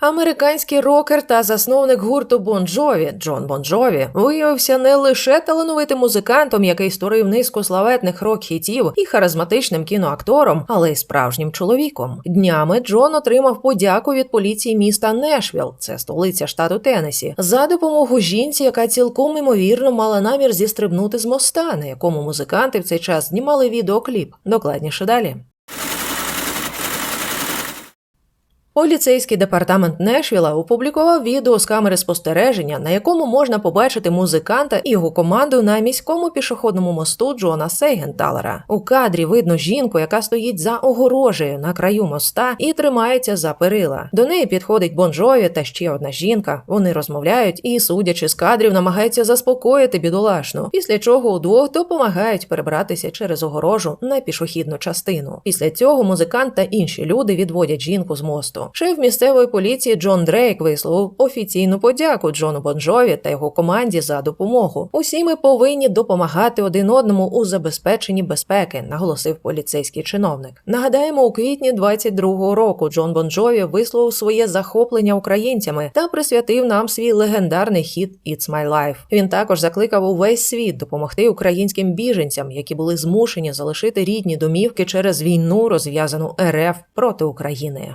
Американський рокер та засновник гурту Бон Джові Джон Бон Джові виявився не лише талановитим музикантом, який створив низку славетних рок-хітів і харизматичним кіноактором, але й справжнім чоловіком. Днями Джон отримав подяку від поліції міста Нешвіл, це столиця штату Теннесі, за допомогу жінці, яка цілком імовірно мала намір зістрибнути з моста, на якому музиканти в цей час знімали відеокліп. Докладніше далі. Поліцейський департамент Нешвіла опублікував відео з камери спостереження, на якому можна побачити музиканта і його команду на міському пішохідному мосту Джона Сейгенталера. У кадрі видно жінку, яка стоїть за огорожею на краю моста і тримається за перила. До неї підходить Бонжові та ще одна жінка. Вони розмовляють і, судячи з кадрів, намагаються заспокоїти бідолашну. Після чого удвох допомагають перебратися через огорожу на пішохідну частину. Після цього музикант та інші люди відводять жінку з мосту. Шеф місцевої поліції Джон Дрейк висловив офіційну подяку Джону Бонжові та його команді за допомогу. Усі ми повинні допомагати один одному у забезпеченні безпеки, наголосив поліцейський чиновник. Нагадаємо, у квітні 22-го року Джон Бонжові висловив своє захоплення українцями та присвятив нам свій легендарний хіт «It's my life». Він також закликав увесь світ допомогти українським біженцям, які були змушені залишити рідні домівки через війну, розв'язану РФ проти України.